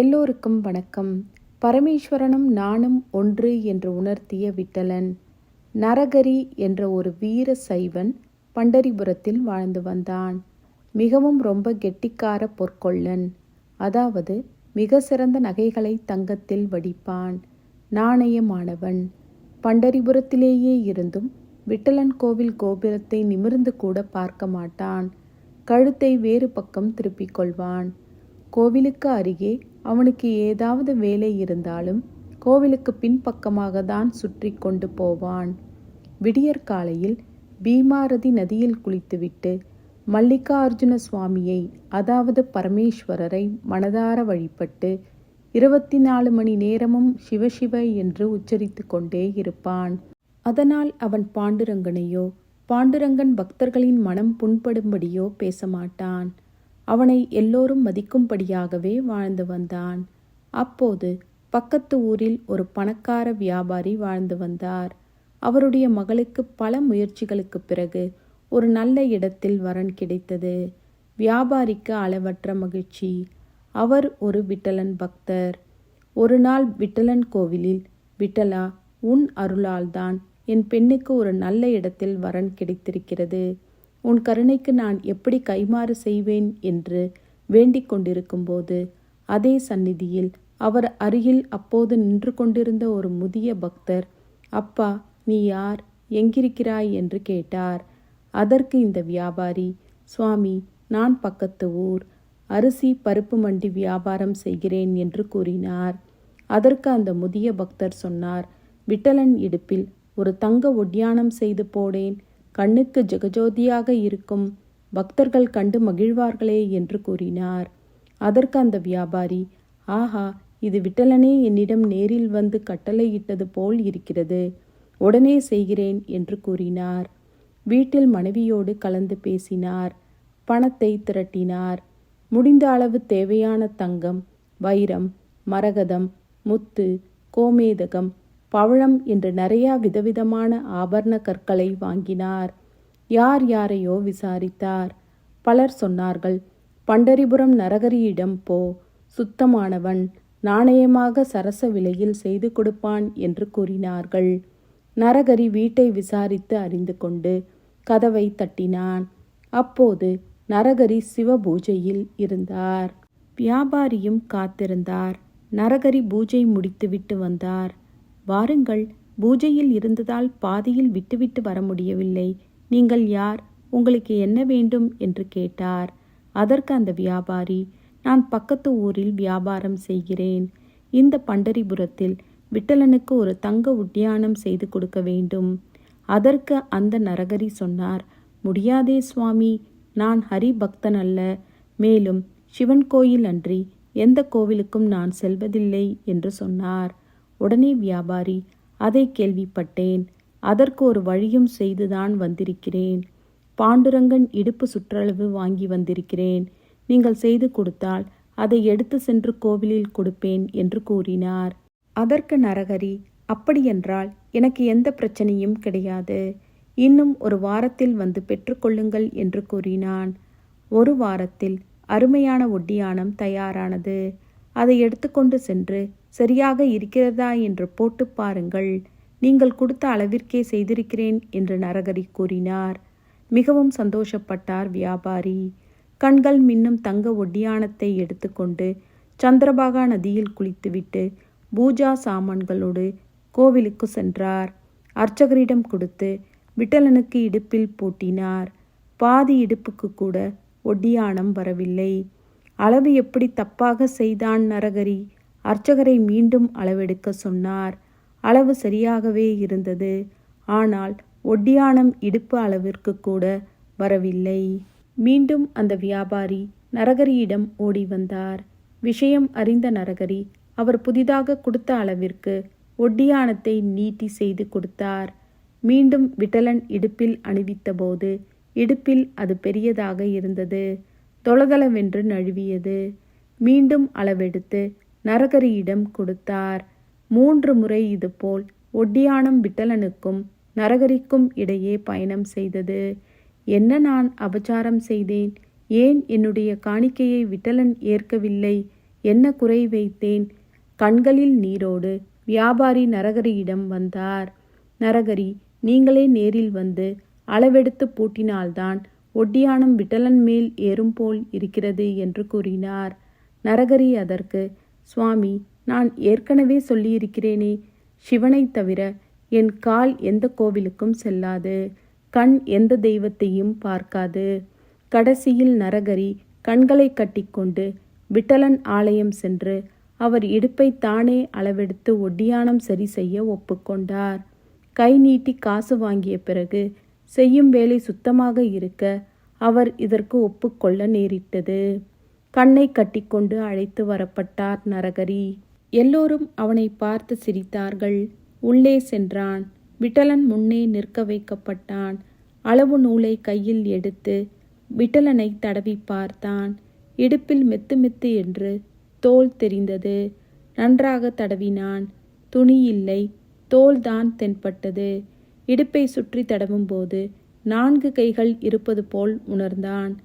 எல்லோருக்கும் வணக்கம். பரமேஸ்வரனும் நானும் ஒன்று என்று உணர்த்திய விட்டலன் நரகரி என்ற ஒரு வீர சைவன் பண்டரிபுரத்தில் வாழ்ந்து வந்தான். மிகவும் ரொம்ப கெட்டிக்கார பொற்கொள்ளன். அதாவது மிக சிறந்த நகைகளை தங்கத்தில் வடிப்பான். நாணயமானவன். பண்டரிபுரத்திலேயே இருந்தும் விட்டலன் கோவில் கோபுரத்தை நிமிர்ந்து கூட பார்க்க மாட்டான். கழுத்தை வேறு பக்கம் திருப்பிக் கொள்வான். கோவிலுக்கு அருகே அவனுக்கு ஏதாவது வேலை இருந்தாலும் கோவிலுக்கு பின்பக்கமாக தான் சுற்றி கொண்டு போவான். விடியற் காலையில் பீமாரதி நதியில் குளித்துவிட்டு மல்லிகார்ஜுன சுவாமியை அதாவது பரமேஸ்வரரை மனதார வழிபட்டு இருபத்தி நாலு மணி நேரமும் சிவசிவ என்று உச்சரித்து கொண்டே இருப்பான். அதனால் அவன் பாண்டுரங்கனையோ பாண்டுரங்கன் பக்தர்களின் மனம் புண்படும்படியோ பேச மாட்டான் அவனை எல்லோரும் மதிக்கும்படியாகவே வாழ்ந்து வந்தான். அப்போது பக்கத்து ஊரில் ஒரு பணக்கார வியாபாரி வாழ்ந்து வந்தார். அவருடைய மகளுக்கு பல முயற்சிகளுக்கு பிறகு ஒரு நல்ல இடத்தில் வரன் கிடைத்தது. வியாபாரிக்கு அளவற்ற மகிழ்ச்சி. அவர் ஒரு விட்டலன் பக்தர். ஒரு நாள் விட்டலன் கோவிலில் விட்டலா உன் அருளால்தான் என் பெண்ணுக்கு ஒரு நல்ல இடத்தில் வரன் கிடைத்திருக்கிறது. உன் கருணைக்கு நான் எப்படி கைமாறு செய்வேன் என்று வேண்டிக் கொண்டிருக்கும்போது அதே சந்நிதியில் அவர் அருகில் அப்போது நின்று கொண்டிருந்த ஒரு முதிய பக்தர் அப்பா நீ யார்? எங்கிருக்கிறாய்? என்று கேட்டார். அதற்கு இந்த வியாபாரி சுவாமி நான் பக்கத்து ஊர். அரிசி பருப்பு மண்டி வியாபாரம் செய்கிறேன் என்று கூறினார். அதற்கு அந்த முதிய பக்தர் சொன்னார் விட்டலன் இடுப்பில் ஒரு தங்க ஒட்டியானம் செய்து போடேன். கண்ணுக்கு ஜெகஜோதியாக இருக்கும் பக்தர்கள் கண்டு மகிழ்வார்களே என்று கூறினார். அதற்கு அந்த வியாபாரி ஆஹா இது விட்டலனே என்னிடம் நேரில் வந்து கட்டளையிட்டது போல் இருக்கிறது. உடனே செய்கிறேன் என்று கூறினார். வீட்டில் மனைவியோடு கலந்து பேசினார். பணத்தை திரட்டினார். முடிந்த அளவு தேவையான தங்கம் வைரம் மரகதம் முத்து கோமேதகம் பவழம் என்று நிறையா விதவிதமான ஆபரண கற்களை வாங்கினார். யார் யாரையோ விசாரித்தார். பலர் சொன்னார்கள் பண்டரிபுரம் நரகரியிடம் போ சுத்தமானவன் நாணயமாக சரச விலையில் செய்து கொடுப்பான் என்று கூறினார்கள். நரகரி வீட்டை விசாரித்து அறிந்து கொண்டு கதவை தட்டினான். அப்போது நரகரி சிவ பூஜையில் இருந்தார். வியாபாரியும் காத்திருந்தார். நரகரி பூஜை முடித்துவிட்டு வந்தார். வாருங்கள் பூஜையில் இருந்ததால் பாதியில் விட்டுவிட்டு வர முடியவில்லை. நீங்கள் யார்? உங்களுக்கு என்ன வேண்டும்? என்று கேட்டார். அதற்கு அந்த வியாபாரி நான் பக்கத்து ஊரில் வியாபாரம் செய்கிறேன். இந்த பண்டரிபுரத்தில் விட்டலனுக்கு ஒரு தங்க உத்தியானம் செய்து கொடுக்க வேண்டும். அதற்கு அந்த நரகரி சொன்னார் முடியாதே சுவாமி நான் ஹரி பக்தன் அல்ல. மேலும் சிவன் கோயில் அன்றி எந்த கோவிலுக்கும் நான் செல்வதில்லை என்று சொன்னார். உடனே வியாபாரி அதை கேள்விப்பட்டேன். அதற்கு ஒரு வழியும் செய்துதான் வந்திருக்கிறேன். பாண்டுரங்கன் இடுப்பு சுற்றளவு வாங்கி வந்திருக்கிறேன். நீங்கள் செய்து கொடுத்தால் அதை எடுத்து சென்று கோவிலில் கொடுப்பேன் என்று கூறினார். அதற்கு நரகரி அப்படியென்றால் எனக்கு எந்த பிரச்சனையும் கிடையாது. இன்னும் ஒரு வாரத்தில் வந்து பெற்றுக்கொள்ளுங்கள் என்று கூறினான். ஒரு வாரத்தில் அருமையான ஒட்டியானம் தயாரானது. அதை எடுத்துக்கொண்டு சென்று சரியாக இருக்கிறதா என்று போட்டு பாருங்கள். நீங்கள் கொடுத்த அளவிற்கே செய்திருக்கிறேன் என்று நரகரி கூறினார். மிகவும் சந்தோஷப்பட்டார் வியாபாரி. கண்கள் மின்னும் தங்க ஒட்டியானத்தை எடுத்துக்கொண்டு சந்திரபாகா நதியில் குளித்துவிட்டு பூஜா சாமான்களோடு கோவிலுக்கு சென்றார். அர்ச்சகரிடம் கொடுத்து விட்டலனுக்கு இடுப்பில் பூட்டினார். பாதி இடுப்புக்கு கூட ஒட்டியானம் வரவில்லை. அளவு எப்படி தப்பாக செய்தான் நரகரி? அர்ச்சகரை மீண்டும் அளவெடுக்க சொன்னார். அளவு சரியாகவே இருந்தது. ஆனால் ஒட்டியானம் இடுப்பு அளவிற்கு கூட வரவில்லை. மீண்டும் அந்த வியாபாரி நரகரியிடம் ஓடி வந்தார். விஷயம் அறிந்த நரகரி அவர் புதிதாக கொடுத்த அளவிற்கு ஒட்டியானத்தை நீட்டி செய்து கொடுத்தார். மீண்டும் விட்டலன் இடுப்பில் அணிவித்தபோது இடுப்பில் அது பெரியதாக இருந்தது. தொளதளவென்று நழுவியது. மீண்டும் அளவெடுத்து நரகரியிடம் கொடுத்தார். மூன்று முறை இதுபோல் ஒட்டியானம் விட்டலனுக்கும் நரகரிக்கும் இடையே பயணம் செய்தது. என்ன நான் அபச்சாரம் செய்தேன்? ஏன் என்னுடைய காணிக்கையை விட்டலன் ஏற்கவில்லை? என்ன குறை வைத்தேன்? கண்களில் நீரோடு வியாபாரி நரகரியிடம் வந்தார். நரகரி நீங்களே நேரில் வந்து அளவெடுத்து பூட்டினால்தான் ஒட்டியானம் விட்டலன் மேல் ஏறும் போல் இருக்கிறது என்று கூறினார். நரகரி அதற்கு சுவாமி நான் ஏற்கனவே சொல்லியிருக்கிறேனே. சிவனை தவிர என் கால் எந்த கோவிலுக்கும் செல்லாது. கண் எந்த தெய்வத்தையும் பார்க்காது. கடைசியில் நரகரி கண்களை கட்டிக்கொண்டு விட்டலன் ஆலயம் சென்று அவர் இடுப்பை தானே அளவெடுத்து ஒட்டியானம் சரி செய்ய ஒப்புக்கொண்டார். கை நீட்டி காசு வாங்கிய பிறகு செய்யும் வேலை சுத்தமாக இருக்க அவர் இதற்கு ஒப்புக்கொள்ள நேரிட்டது. கண்ணை கட்டிக்கொண்டு அழைத்து வரப்பட்டார் நரகரி. எல்லோரும் அவனை பார்த்து சிரித்தார்கள். உள்ளே சென்றான். விட்டலன் முன்னே நிற்க வைக்கப்பட்டான். அளவு நூலை கையில் எடுத்து விட்டலனை தடவி பார்த்தான். இடுப்பில் மெத்து மெத்து என்று தோல் தெரிந்தது. நன்றாக தடவினான். துணி இல்லை. தோல்தான் தென்பட்டது. இடுப்பை சுற்றி தடவும்போது நான்கு கைகள் இருப்பது போல் உணர்ந்தான்.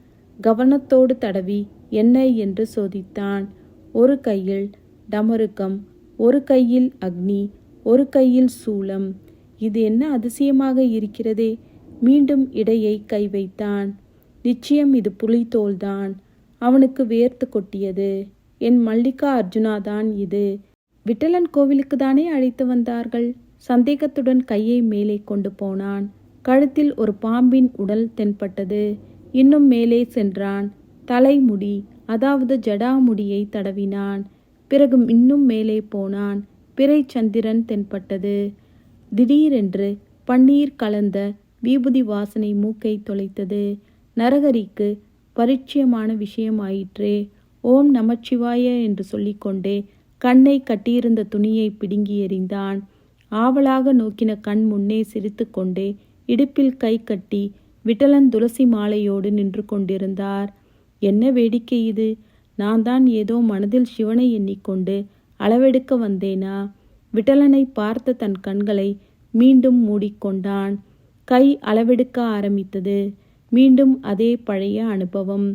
கவனத்தோடு தடவி என்ன என்று சோதித்தான். ஒரு கையில் டமருக்கம் ஒரு கையில் அக்னி ஒரு கையில் சூலம். இது என்ன அதிசயமாக இருக்கிறதே? மீண்டும் இடையை கை வைத்தான். நிச்சயம் இது புலித்தோல்தான் அவனுக்கு வேர்த்து கொட்டியது. என் மல்லிகா அர்ஜுனாதான் இது. விட்டலன் கோவிலுக்கு தானே அழைத்து வந்தார்கள்? சந்தேகத்துடன் கையை மேலே கொண்டு போனான். கழுத்தில் ஒரு பாம்பின் உடல் தென்பட்டது. இன்னும் மேலே சென்றான். தலைமுடி அதாவது ஜடாமுடியை தடவினான். பிறகு இன்னும் மேலே போனான். பிறை சந்திரன் தென்பட்டது. திடீரென்று பன்னீர் கலந்த விபூதி வாசனை மூக்கை தொலைத்தது. நரகரிக்கு பரிச்சயமான விஷயம் ஆயிற்றே ஓம் நமச்சிவாய என்று சொல்லிக்கொண்டே கண்ணை கட்டியிருந்த துணியை பிடுங்கி எறிந்தான். ஆவலாக நோக்கின கண் முன்னே சிரித்து கொண்டே இடுப்பில் கை கட்டி விட்டலன் துளசி மாலையோடு நின்று கொண்டிருந்தார். என்ன வேடிக்கை இது? நான் தான் ஏதோ மனதில் சிவனை எண்ணிக்கொண்டு அளவெடுக்க வந்தேனா விட்டலனை பார்த்த தன் கண்களை மீண்டும் மூடிக்கொண்டான். கை அளவெடுக்க ஆரம்பித்தது. மீண்டும் அதே பழைய அனுபவம்.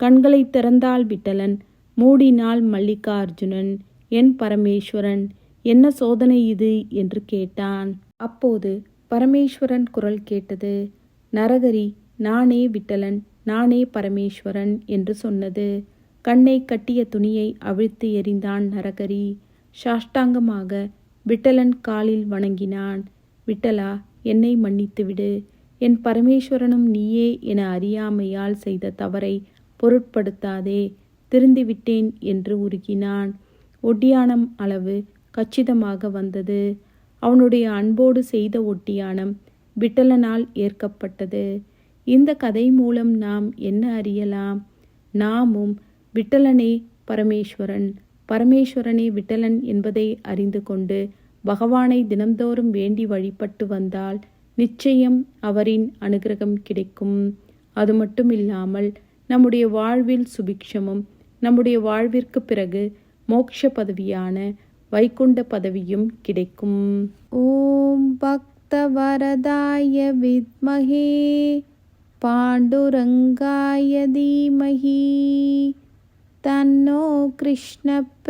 கண்களை திறந்தால் விட்டலன். மூடினால் மல்லிகார்ஜுனன் என் பரமேஸ்வரன் என்ன சோதனை இது என்று கேட்டான். அப்போது பரமேஸ்வரன் குரல் கேட்டது. நரகரி நானே விட்டலன் நானே பரமேஸ்வரன் என்று சொன்னது. கண்ணை கட்டிய துணியை அவிழ்த்து எறிந்தான் நரகரி. சாஷ்டாங்கமாக விட்டலன் காலில் வணங்கினான். விட்டலா என்னை மன்னித்துவிடு என் பரமேஸ்வரனும் நீயே என அறியாமையால் செய்த தவறை பொருட்படுத்தாதே திருந்திவிட்டேன் என்று உருகினான். ஒட்டியானம் அளவு கச்சிதமாக வந்தது. அவனுடைய அன்போடு செய்த ஒட்டியானம் விட்டலனால் ஏற்கப்பட்டது. இந்த கதை மூலம் நாம் என்ன அறியலாம்? நாமும் விட்டலனே பரமேஸ்வரன். பரமேஸ்வரனே விட்டலன் என்பதை அறிந்து கொண்டு பகவானை தினந்தோறும் வேண்டி வழிபட்டு வந்தால் நிச்சயம் அவரின் அனுகிரகம் கிடைக்கும். அது மட்டும் இல்லாமல் நம்முடைய வாழ்வில் சுபிக்ஷமும் நம்முடைய வாழ்விற்கு பிறகு மோட்ச பதவியான வைகுண்ட பதவியும் கிடைக்கும். ஓம் வரदाय विद्महे पाण्डुरङ्गाय धीमहि तन्नो कृष्णप्रचोदयात्